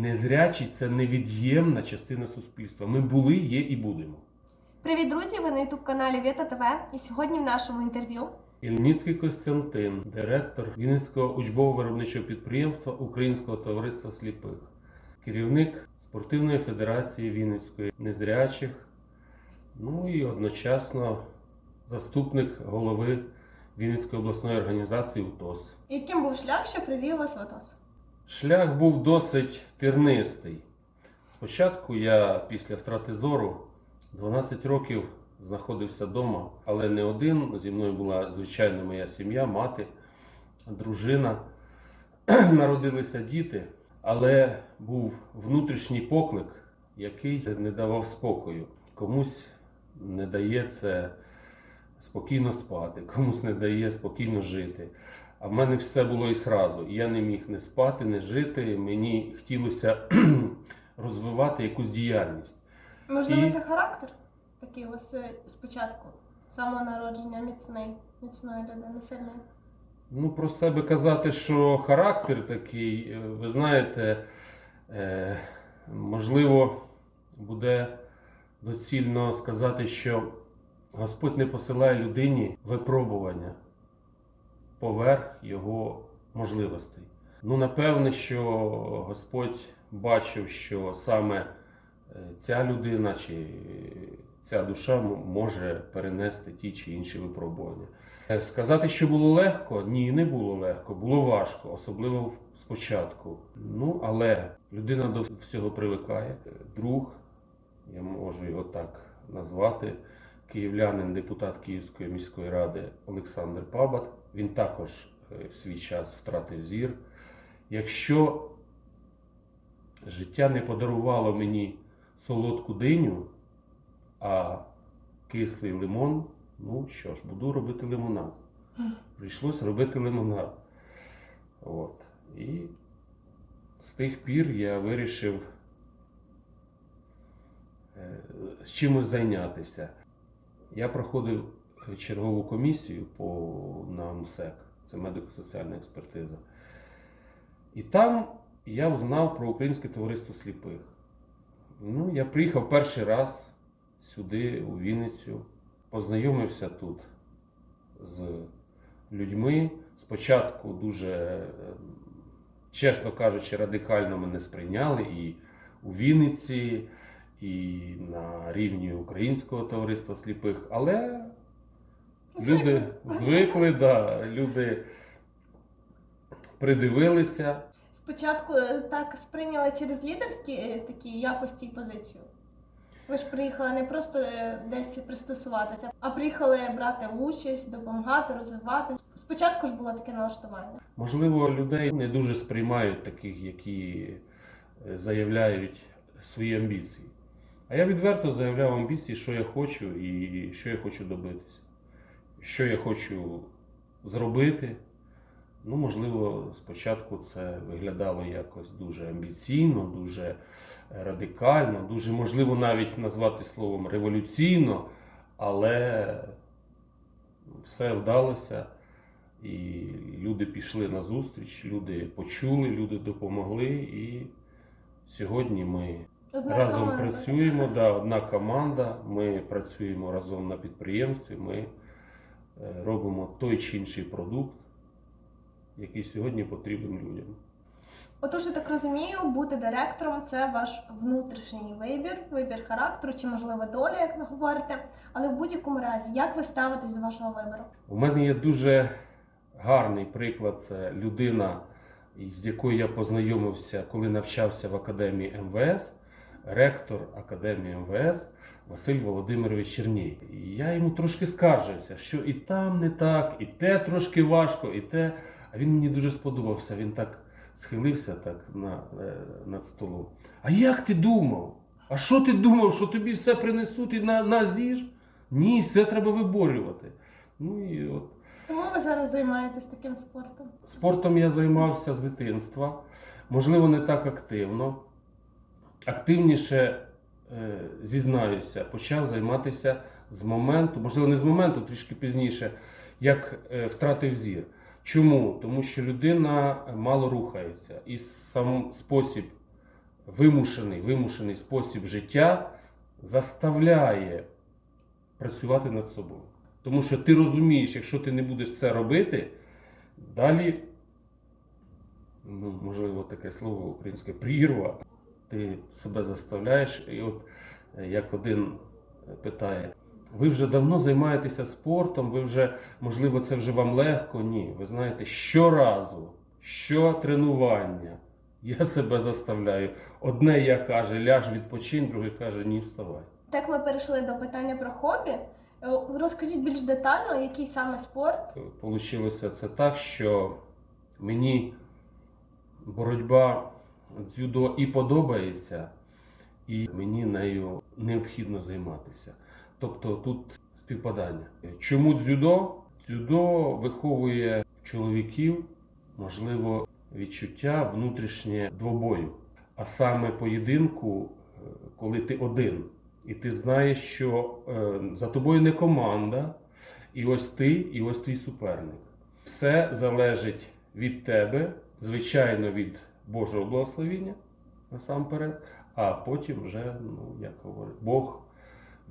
незрячі це невід'ємна частина суспільства. Ми були, є і будемо. Привіт, друзі! Ви на youtube каналі Віта ТВ. І сьогодні в нашому інтерв'ю Ільницький Костянтин, директор Вінницького учбово-виробничого підприємства Українського товариства сліпих, керівник спортивної федерації Вінницької незрячих, ну і одночасно заступник голови Вінницької обласної організації УТОС. яким був шлях, що привів вас в АТОС? Шлях був досить тернистий. Спочатку я після втрати зору 12 років знаходився вдома, але не один. Зі мною була звичайна моя сім'я, мати, дружина. Народилися діти, але був внутрішній поклик, який не давав спокою. Комусь не дає це спокійно спати, комусь не дає спокійно жити. А в мене все було і сразу. Я не міг не спати, не жити. Мені хотілося розвивати якусь діяльність. Можливо, І- це характер такий вас е, спочатку, самого народження, міцний, міцної людини, сильної. Ну, про себе казати, що характер такий, е, ви знаєте, е, можливо, буде доцільно сказати, що Господь не посилає людині випробування поверх його можливостей. Ну, напевне, що Господь бачив, що саме е, ця людина чи ця душа може перенести ті чи інші випробування. Е, Сказати, що було легко, ні, не було легко, було важко, особливо спочатку. Ну, але людина до всього привикає. Друг, я можу його так назвати, київлянин, депутат Київської міської ради Олександр Пабат. Він також е, в свій час втратив зір. Якщо життя не подарувало мені солодку диню, а кислий лимон, ну що ж, буду робити лимонад. Прийшлось робити лимонад. От. І з тих пір я вирішив е, чимось зайнятися. Я проходив е, чергову комісію по, на МСЕК, це медико-соціальна експертиза. І там я узнав про Українське товариство сліпих. Ну, я приїхав перший раз сюди, у Вінницю, познайомився тут з людьми. Спочатку дуже, е, чесно кажучи, радикально мене сприйняли і у Вінниці, і на рівні Українського товариства сліпих, але люди звикли, да, люди придивилися. Спочатку е, так сприйняли через лідерські е, такі якості і позицію. Ви ж приїхали не просто е, десь пристосуватися, а приїхали брати участь, допомагати, розвивати. Спочатку ж було таке налаштування. Можливо, людей не дуже сприймають таких, які заявляють свої амбіції. А я відверто заявляв амбіції, що я хочу і що я хочу добитися, що я хочу зробити. Ну, можливо, спочатку це виглядало якось дуже амбіційно, дуже радикально, дуже можливо навіть назвати словом революційно, але все вдалося. І люди пішли на зустріч, люди почули, люди допомогли. І сьогодні ми Одна разом команда. працюємо. Да, одна команда. Ми працюємо разом на підприємстві. Ми е, робимо той чи інший продукт, який сьогодні потрібен людям. Отож, я так розумію, бути директором це ваш внутрішній вибір, вибір характеру чи можливо доля, як ви говорите. Але в будь-якому разі, як ви ставитесь до вашого вибору? У мене є дуже гарний приклад. Це людина, з якою я познайомився, коли навчався в академії МВС, ректор академії МВС Василь Володимирович Черній. І я йому трошки скаржився, що і там не так, і те трошки важко, і те. А він мені дуже сподобався. Він так схилився так на, е, над столом. А як ти думав? А що ти думав, що тобі все принесуть і на, на з'їж? Ні, все треба виборювати. Ну і от Тому ви зараз займаєтесь таким спортом? Спортом я займався з дитинства, можливо, не так активно. Активніше, е, зізнаюся, почав займатися з моменту, можливо, не з моменту, трішки пізніше, як е, втратив зір. Чому? Тому що людина мало рухається, і сам спосіб вимушений, вимушений спосіб життя заставляє працювати над собою. Тому що ти розумієш, якщо ти не будеш це робити, далі, ну, можливо, таке слово українське прірва, ти себе заставляєш. І от е, як один питає, ви вже давно займаєтеся спортом, ви вже, можливо, це вже вам легко. Ні. Ви знаєте, щоразу, що тренування, я себе заставляю. Одне я каже, ляж відпочинь, друге каже, ні, вставай. Так ми перейшли до питання про хобі. Е, Розкажіть більш детально, який саме спорт. Получилося це так, що мені боротьба дзюдо і подобається, і мені нею необхідно займатися. Тобто тут співпадання. Чому дзюдо? Дзюдо виховує в чоловіків, можливо, відчуття внутрішнє двобою, а саме поєдинку, е, коли ти один, і ти знаєш, що е, за тобою не команда, і ось ти, і ось твій суперник. Все залежить від тебе, звичайно, від Божого благословіння насамперед, а потім вже, ну, як говорить, Бог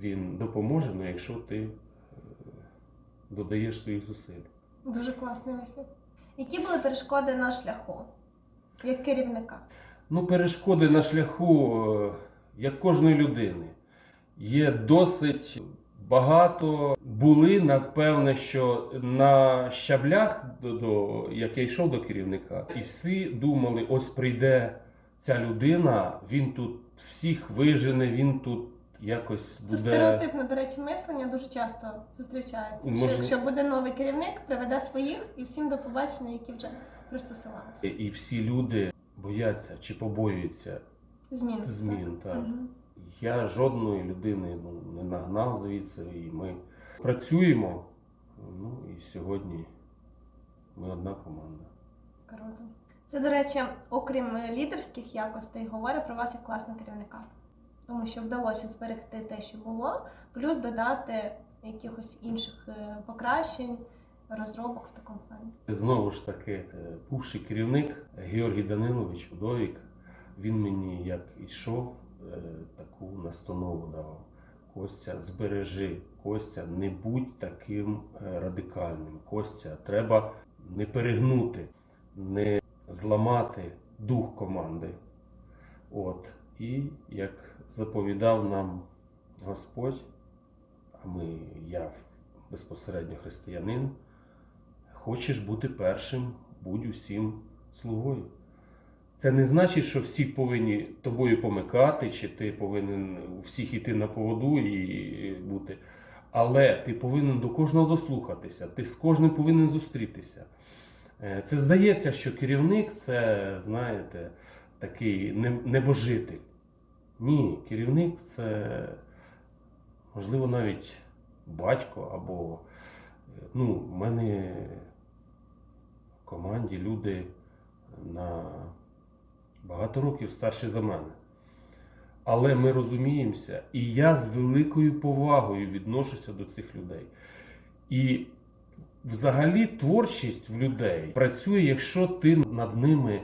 він допоможе, ну, якщо ти е, додаєш своїх зусиль. Дуже класний вислів. Які були перешкоди на шляху як керівника? Ну, перешкоди на шляху, е, як кожної людини, є досить багато. Були, напевне, що на щаблях, до, до, як я йшов до керівника, і всі думали, ось прийде ця людина, він тут всіх вижене, він тут якось Це стереотипне, до речі, мислення дуже часто зустрічається. Може- Що якщо буде новий керівник, приведе своїх і всім до побачення, які вже пристосувалися. І- всі люди бояться чи побоюються Змін. змін. Так. Мгм. Я жодної людини ну, не нагнав звідси, і ми працюємо. Ну і сьогодні ми одна команда. Круто. Це, до речі, окрім е, лідерських якостей, говорить про вас як класного керівника. Тому що вдалося зберегти те, що було, плюс додати якихось інших е, покращень, розробок в такому плані. Знову ж таки, е, бувший керівник Георгій Данилович Удовік, він мені як йшов, таку настанову давав. Костя, збережи, Костя, не будь таким е, радикальним. Костя, треба не перегнути, не зламати дух команди. От. І як заповідав нам Господь, а ми, я безпосередньо християнин, хочеш бути першим, будь усім слугою. Це не значить, що всі повинні тобою помикати, чи ти повинен у всіх іти на поводу і бути. Але ти повинен до кожного дослухатися, ти з кожним повинен зустрітися. Е, Це здається, що керівник це, знаєте, такий небожитель. Ні, керівник це, можливо, навіть батько або е, ну, в мене в команді люди на багато років старші за мене. Але ми розуміємося, і я з великою повагою відношуся до цих людей. І взагалі творчість в людей працює, якщо ти над ними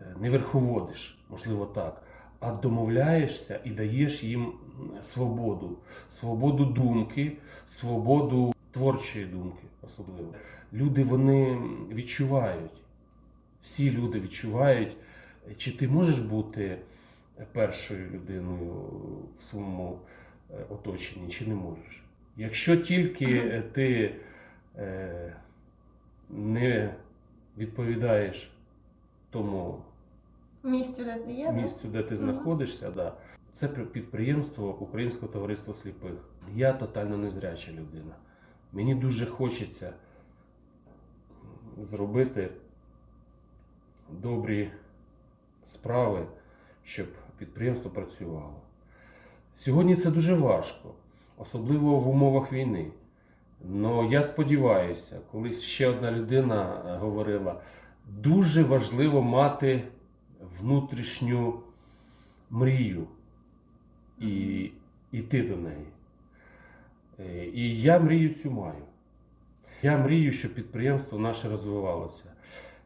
е, не верховодиш, можливо так, а домовляєшся і даєш їм свободу, свободу думки, свободу творчої думки, особливо. Люди вони відчувають, всі люди відчувають, чи ти можеш бути першою людиною в своєму е, оточенні, чи не можеш. Якщо тільки ти е, не відповідаєш тому Місце, де ти є, місцю, де ти знаходишся, да. це підприємство Українського товариства сліпих. Я тотально незряча людина. Мені дуже хочеться зробити добрі справи, щоб підприємство працювало. Сьогодні це дуже важко, особливо в умовах війни. Но я сподіваюся, колись ще одна людина е, говорила, дуже важливо мати внутрішню мрію і йти до неї. Е, І я мрію цю маю. Я мрію, щоб підприємство наше розвивалося.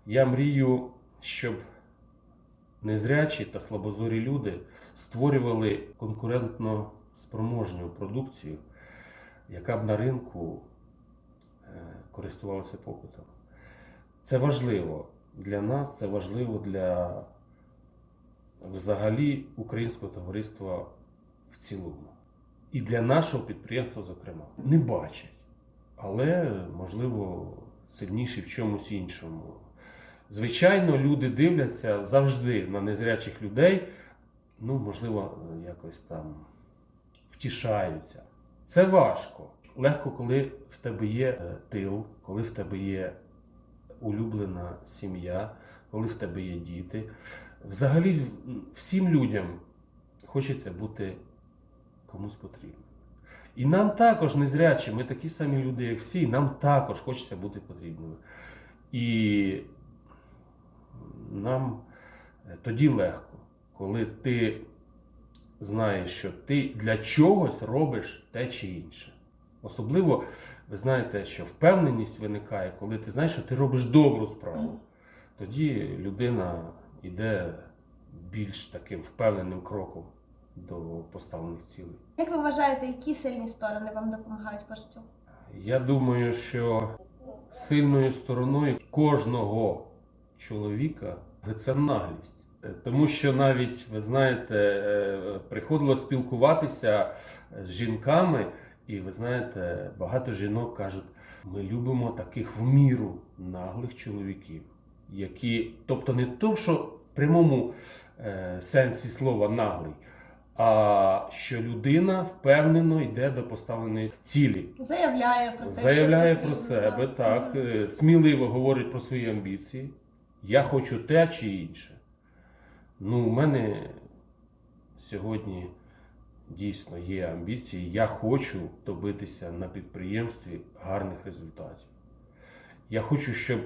Я мрію, щоб незрячі та слабозорі люди створювали конкурентно спроможну продукцію, яка б на ринку е, користувалася попитом. Це важливо для нас, це важливо для взагалі українського товариства в цілому. І для нашого підприємства, зокрема, не бачать, але можливо сильніші в чомусь іншому. Звичайно, люди дивляться завжди на незрячих людей, ну, можливо, якось там втішаються. Це важко. Легко, коли в тебе є е, тил, коли в тебе є улюблена сім'я, коли в тебе є діти. Взагалі, всім людям хочеться бути комусь потрібним. І нам також незрячі, ми такі самі люди, як всі, нам також хочеться бути потрібними. І нам е, тоді легко, коли ти знаєш, що ти для чогось робиш те чи інше. Особливо, ви знаєте, що впевненість виникає, коли ти знаєш, що ти робиш добру справу. Тоді людина йде більш таким впевненим кроком до поставлених цілей. Як ви вважаєте, які сильні сторони вам допомагають по життю? Я думаю, що сильною стороною кожного чоловіка це наглість. Е, Тому що навіть, ви знаєте, е, приходило спілкуватися з жінками, і ви знаєте, багато жінок кажуть, ми любимо таких в міру наглих чоловіків, які, тобто не то, що в прямому е, сенсі слова наглий, а що людина впевнено йде до поставленої цілі. Заявляє про те, Заявляє що про себе, так, е, сміливо говорить про свої амбіції. Я хочу те чи інше. Ну, у мене сьогодні дійсно є амбіції. Я хочу добитися на підприємстві гарних результатів. Я хочу, щоб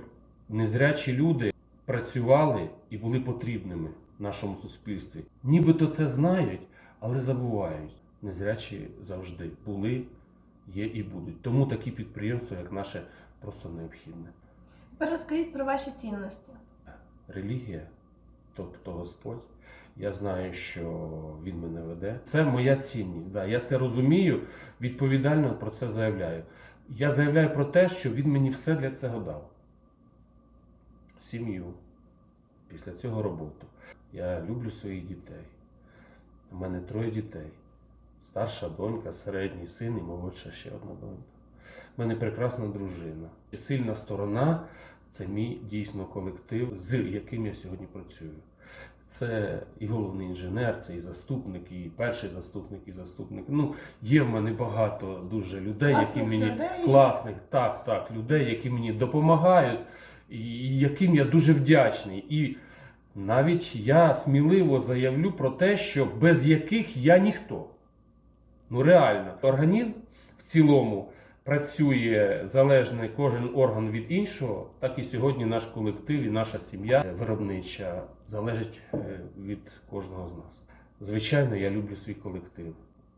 незрячі люди працювали і були потрібними в нашому суспільстві. Нібито це знають, але забувають. Незрячі завжди були, є і будуть. Тому такі підприємства, як наше, просто необхідне. Тепер розкажіть про ваші цінності. Релігія, тобто Господь. Я знаю, що Він мене веде. Це моя цінність. Да. Я це розумію, відповідально про це заявляю. Я заявляю про те, що Він мені все для цього дав. Сім'ю. Після цього роботу. Я люблю своїх дітей. У мене троє дітей. Старша донька, середній син і молодша ще одна донька. У мене прекрасна дружина. Сильна сторона це мій дійсно колектив, з яким я сьогодні працюю. Це і головний інженер, це і заступник, і перший заступник, і заступник. Ну, є в мене багато дуже людей, які мені людей. класних, так, так, людей, які мені допомагають, і яким я дуже вдячний. І навіть я сміливо заявлю про те, що без яких я ніхто. Ну реально, організм в цілому працює залежно кожен орган від іншого, так і сьогодні наш колектив і наша сім'я виробнича залежить е, від кожного з нас. Звичайно, я люблю свій колектив.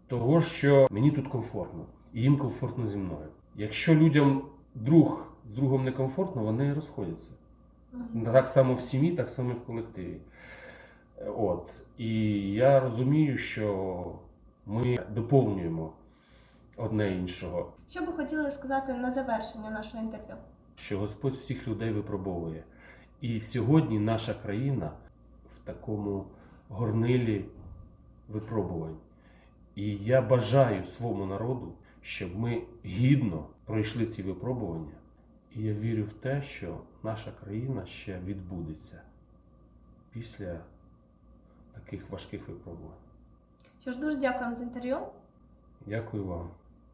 Того, що мені тут комфортно, і їм комфортно зі мною. Якщо людям друг з другом некомфортно, вони розходяться. Так само в сім'ї, так само і в колективі. Е, От. І я розумію, що ми доповнюємо одне іншого, Що би хотіли сказати на завершення нашого інтерв'ю? що Господь всіх людей випробовує. І сьогодні наша країна в такому горнилі випробувань. І я бажаю своєму народу, щоб ми гідно пройшли ці випробування. І я вірю в те, що наша країна ще відбудеться після таких важких випробувань. Що ж, дуже дякуємо за інтерв'ю. Дякую вам.